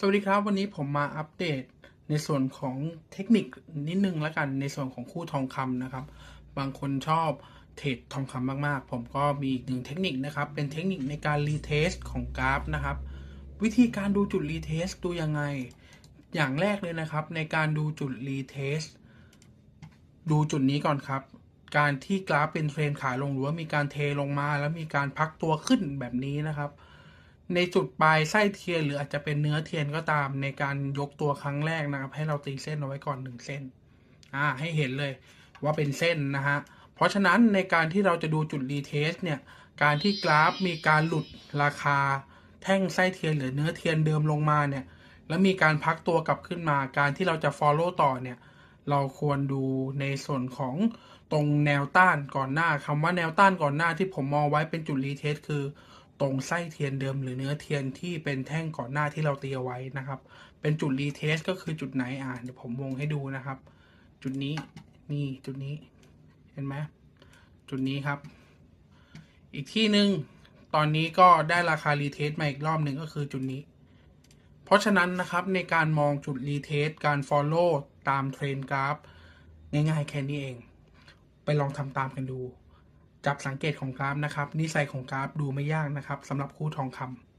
สวัสดีครับ วันนี้ผมมาอัปเดตในส่วนของเทคนิคนิดนึงแล้วกันในส่วนของคู่ทองคำนะครับ บางคนชอบเทรดทองคำมากๆ ผมก็มีอีกหนึ่งเทคนิคนะครับ เป็นเทคนิคในการรีเทสของกราฟนะครับ วิธีการดูจุดรีเทสดูยังไง อย่างแรกเลยนะครับ ในการดูจุดรีเทสดูจุดนี้ก่อนครับ การที่กราฟเป็นเทรนขาลงหรือว่ามีการเทลงมา แล้วมีการพักตัวขึ้นแบบนี้นะครับ ในจุดปลายไส้เทียนหรืออาจจะเป็นเนื้อเทียนก็ตามในการยกตัวครั้งแรกนะครับ ให้เราตีเส้นเอาไว้ก่อนหนึ่งเส้น อ่า ให้เห็นเลยว่าเป็นเส้นนะฮะ เพราะฉะนั้นในการที่เราจะดูจุดรีเทสเนี่ย การที่กราฟมีการหลุดราคา แท่งไส้เทียนหรือเนื้อเทียนเดิมลงมาเนี่ย แล้วมีการพักตัวกลับขึ้นมา การที่เราจะ follow ต่อเนี่ย เราควรดูในส่วนของตรงแนวต้านก่อนหน้าคำว่าแนวต้านก่อนหน้าที่ผมมองไว้เป็นจุดรีเทสคือ ตรงไส้เทียนเดิมหรือเนื้อเทียนที่เป็นแท่งก่อนหน้าที่เราตีเอาไว้นะครับ เป็นจุดรีเทสก็คือจุดไหนอ่านเดี๋ยวผมวงให้ดูนะครับ จุดนี้นี่จุดนี้เห็นไหมจุดนี้ครับ อีกที่หนึ่งตอนนี้ก็ได้ราคารีเทสมาอีกรอบหนึ่งก็คือจุดนี้ เพราะฉะนั้นนะครับในการมองจุดรีเทสการ Follow ตามเทรนกราฟง่ายๆแค่นี้เอง ไปลองทำตามกันดู จับสังเกตของกราฟนะครับนิสัยของกราฟดูไม่ยากนะครับสำหรับคู่ทองคำ